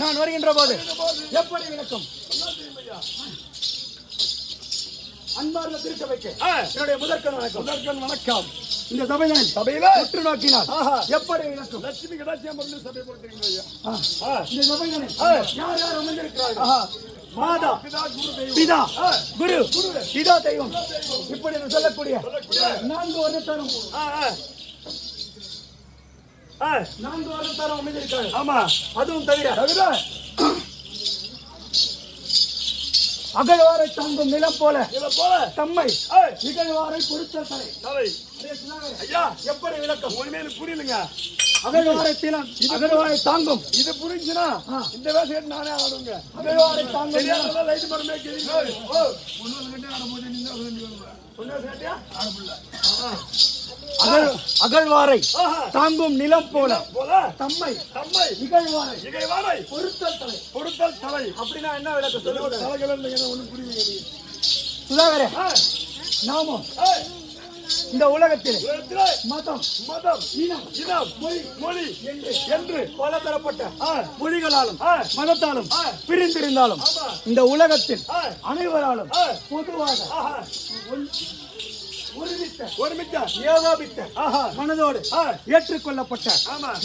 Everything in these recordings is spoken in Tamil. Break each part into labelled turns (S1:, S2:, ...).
S1: நான் வருகின்ற போது எப்படி விளக்கம்? அன்பார்ந்த திருச்சபைக்கு என்னுடைய முதற்கண் வணக்கம். முதற்கண் வணக்கம். இந்த சபையில் சபையில? உற்று நோக்கினால் எப்படி விளக்கம்?
S2: லட்சுமி கடாட்சியம் பண்ணி சபை கொடுத்துருக்கீங்க
S1: இந்த சபைகளில் யார் யார் அமர்ந்திருக்கிறார்கள்? மாதா
S2: பிதா குரு
S1: பிதா தெய்வம். இப்படி சொல்லக்கூடிய நான்கு வருடத்தரும்
S2: ஆ, ஆ. ஆ,
S1: நான்கு வருடத்தரும் அமைந்திருக்கிறார்கள்
S2: ஆமா
S1: அதுவும் தவிர.
S2: தவிர
S1: அகழ்வாரை தாங்கும் நிலம் போல
S2: போல.
S1: தம்மை
S2: ஏய்,
S1: இகழ்வாரை பொறுத்த தலை.
S2: ஐயா.
S1: எப்படி விளக்கம்?
S2: உண்மையில புரியலுங்க.
S1: அகழ்வாரை தினம் அகழ்வாரை தாங்கும்.
S2: இது புரிஞ்சுனா இந்த வேலையை நானே ஆடுங்க
S1: அகழ்வாரை தாங்கும்
S2: லைட் மரமே கேள்வி ஓ
S1: அகழ் அகழ்வாரை. தாங்கும் நிலம் போல.
S2: போல.
S1: தம்மை
S2: தம்மை.
S1: இகழ்வாரை
S2: இகை வாரை
S1: பொறுத்தல் தலை.
S2: பொருத்தல் தலை.
S1: அப்படின்னா என்ன விளக்கம் சொல்லுங்க?
S2: தலைகள் என்ன ஒண்ணு புரியுங்க
S1: சுதாகரே நாமும். இந்த உலகத்தில் மதம்
S2: மதம்
S1: இனம்
S2: இனம் மொழி மொழி
S1: என்று
S2: என்று
S1: பல தரப்பட்ட மொழிகளாலும். மதத்தாலும். பிரிந்திருந்தாலும். இந்த உலகத்தில். அனைவராலும். பொதுவாக ஒருமித்த
S2: ஒருமித்த
S1: ஏகோபித்த மனதோடு. ஏற்றுக்கொள்ளப்பட்ட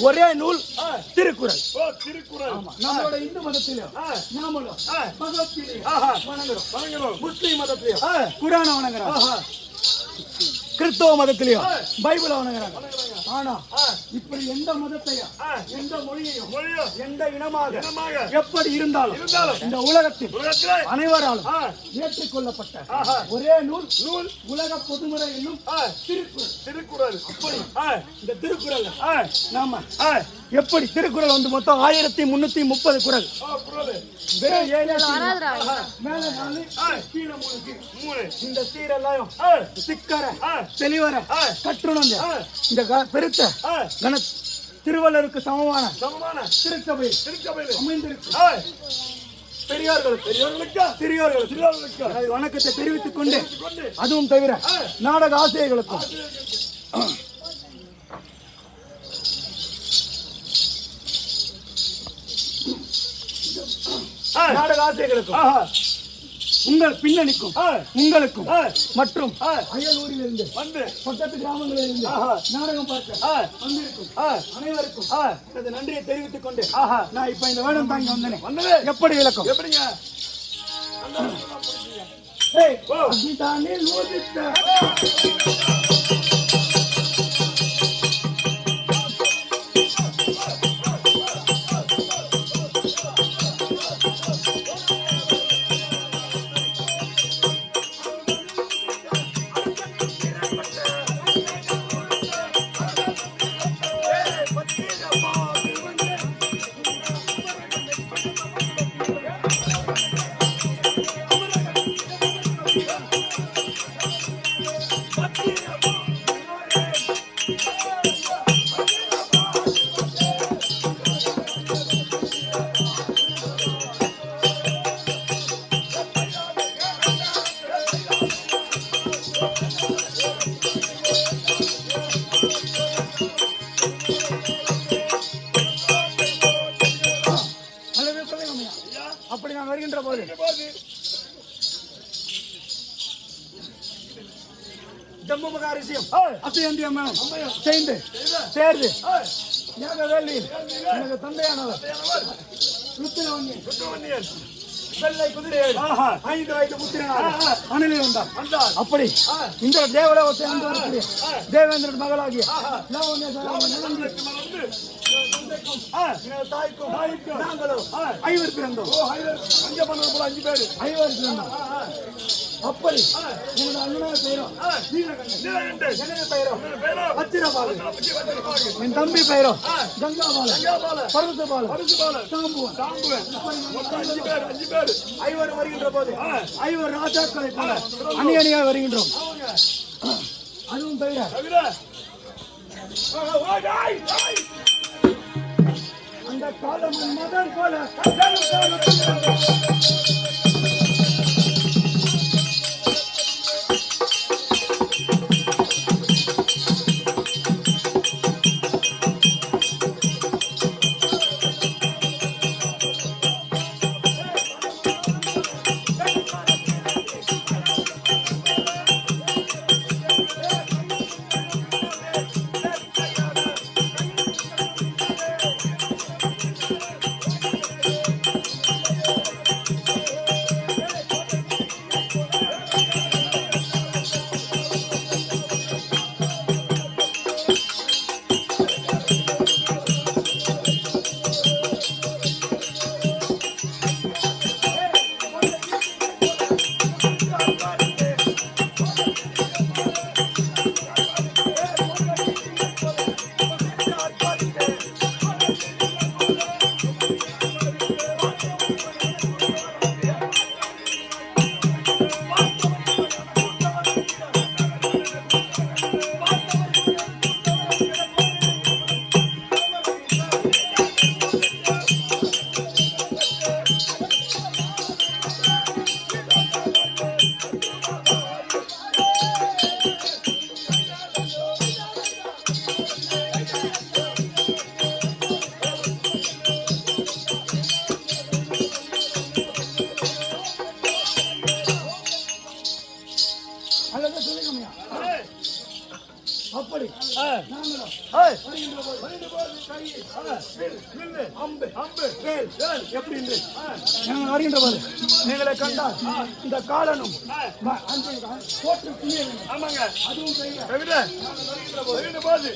S1: ஒரே நூல் திருக்குறள்.
S2: திருக்குறள்.
S1: நம்மளோட இந்து மதத்திலும் நாமளும். பகவத்கீதையும். வணங்குறோம்.
S2: வணங்குறோம்.
S1: முஸ்லிம் மதத்திலையும்
S2: ஆ,
S1: குரான வணங்குறோம். கிறிஸ்தவ மதத்திலையும். பைபிள வணங்குறாங்க. ஆனா
S2: ஆ,
S1: இப்படி எந்த மதத்தையும்
S2: ஆ,
S1: எந்த மொழியையும்
S2: மொழியோ.
S1: எந்த இனமாக
S2: இனமாக.
S1: எப்படி இருந்தாலும்
S2: இருந்தாலும்.
S1: இந்த உலகத்தில்
S2: உலகத்திலே.
S1: அனைவராலும் ஏற்றுக்கொள்ளப்பட்ட
S2: ஆஹா.
S1: ஒரே நூல்
S2: நூல்.
S1: உலக பொதுமுறை என்னும்
S2: ஆ,
S1: திருக்குறள்.
S2: திருக்குறள். அப்படி
S1: இந்த திருக்குறள் நாம
S2: ஆ,
S1: எப்படி திருக்குறள் வந்து மொத்தம் ஆயிரத்தி முன்னூத்தி முப்பது ஏழு மேல நாலு கீழே மூணு இந்த சீரெல்லாம் சிக்கர
S2: ஆ,
S1: தெளிவர
S2: ஆ.
S1: கற்றுணர்ந்த. இந்த க- பெருத்த கன திருவள்ளருக்கு சமமான
S2: சமமான.
S1: திருச்சபை
S2: திருச்சபையில்.
S1: அமைந்திருக்கு. பெரியோர்களுக்கு?
S2: பெரியவர்களுக்கு
S1: சிறியோர்களுக்கு
S2: சிறியவர்களுக்கு
S1: எனது வணக்கத்தை தெரிவித்துக் கொண்டு அதுவும் தவிர நாடக ஆசிரியர்களுக்கும். நாடக ஆசிரியர்களுக்கும். உங்கள் பின்னணிக்கும்
S2: ஆ,
S1: உங்களுக்கும்
S2: ஆ,
S1: மற்றும் அயலூரில் இருந்து
S2: வந்து.
S1: பக்கத்து கிராமங்களில் இருந்து
S2: ஆஹா.
S1: நாடகம் பார்க்க
S2: ஆ,
S1: வந்திருக்கும்.
S2: ஆ,
S1: அனைவருக்கும் எனது நன்றியை தெரிவித்துக் கொண்டு
S2: ஆஹா,
S1: நான் இப்ப இந்த வேடம் தாங்கி வந்தேனே.
S2: வந்தது.
S1: எப்படி விளக்கம்?
S2: எப்படிங்க?
S1: ஏய்,
S2: ஓ.
S1: அபிதானில் உதித்த ஜம்மு மகாரிசியம் அசையந்தி அம்மன் சேர்ந்து சேர்ந்து யாக வேள்வியில் எனது தந்தையானவர் ருத்திரவன்யன்
S2: சுப்பிரமணியன்
S1: வெள்ளை
S2: ஆஹா.
S1: ஐந்து வயது புத்திரனாக அணிலே வந்தார். அப்படி. இந்த தேவலோகத்தை அங்கு வரக்கூடிய தேவேந்திரன் மகளாகிய தாய்க்கும் நாங்களும். ஐவர் பிறந்தோம்.
S2: ஹைதர் அங்கே பண்ண போல அஞ்சு பேரு.
S1: ஐவர் பிறந்தோம். அப்படி. எனது அண்ணனாக பெயரும். எனது பெயரும் என் தம்பி பெயரும் கங்காபாலன்.
S2: கங்காபாலன்.
S1: பருவசபாலன்
S2: பரிசுபாலன்
S1: சாம்புவன்.
S2: சாம்புவன்
S1: ஐவர் வருகின்ற போது ஐவர் ராஜாக்களை போல அணி அணியாக வருகின்றோம். அதுவும் தவிர அந்த காலம் மகன் போல. அம்பு
S2: அம்பு,
S1: வேல்
S2: வேல்,
S1: எப்படி என்று நாங்கள் வருகின்ற போது எங்களை கண்டால் இந்த காலனும் ம- போட்டு
S2: ஆமாங்க
S1: அதுவும் தவிர
S2: தவிர வருகின்ற போது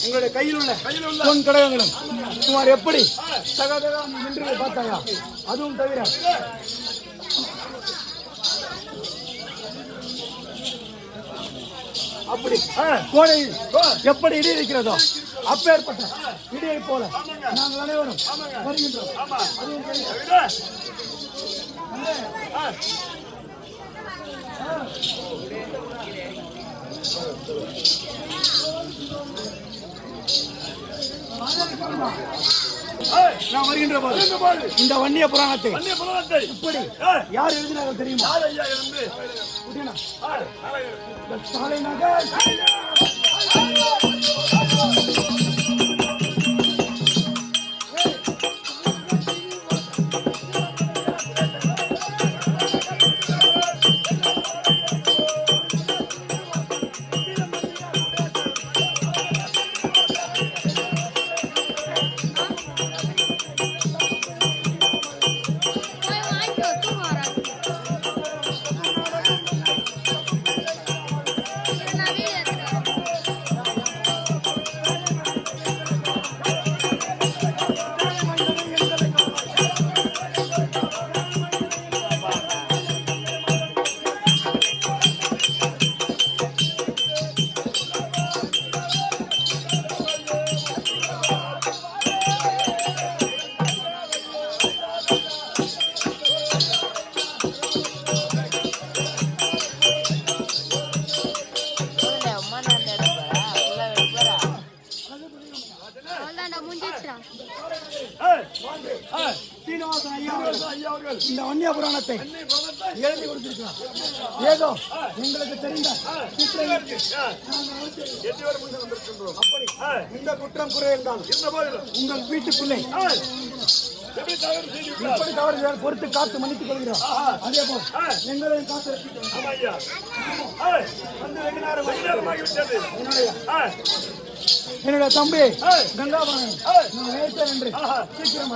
S1: எங்களுடைய கையில் உள்ள
S2: கையில் உள்ள
S1: பொன் கடகங்களும் சுமார் எப்படி தகதகா நின்று பார்த்தாயா அதுவும் தவிர அப்படி. கோடை எப்படி இடி இருக்கிறதோ அப்பேற்பட்ட இடியை போல நாங்கள் அனைவரும் வருகின்றோம்.
S2: ஆமா
S1: நான் வருகின்ற போது இந்த வன்னிய புராணத்தை இப்படி யார் எழுதினார்கள் தெரியுமா? சாலை நகர். வன்னிய புராணத்தை எழுதி கொடுத்திருக்கிறார். ஏதோ எங்களுக்கு தெரிந்த இந்த குற்றம் குறை இருந்தால் உங்கள் வீட்டுக்குள்ளே
S2: ஆ, எப்படி தவறு
S1: பொறுத்து காத்து மன்னித்துக் கொள்கிறோம். அதே போல். எங்களையும் காத்து. என்னுடைய தம்பி
S2: ஆ.
S1: நான் நேர்த்தேன் என்று. சீக்கிரம்.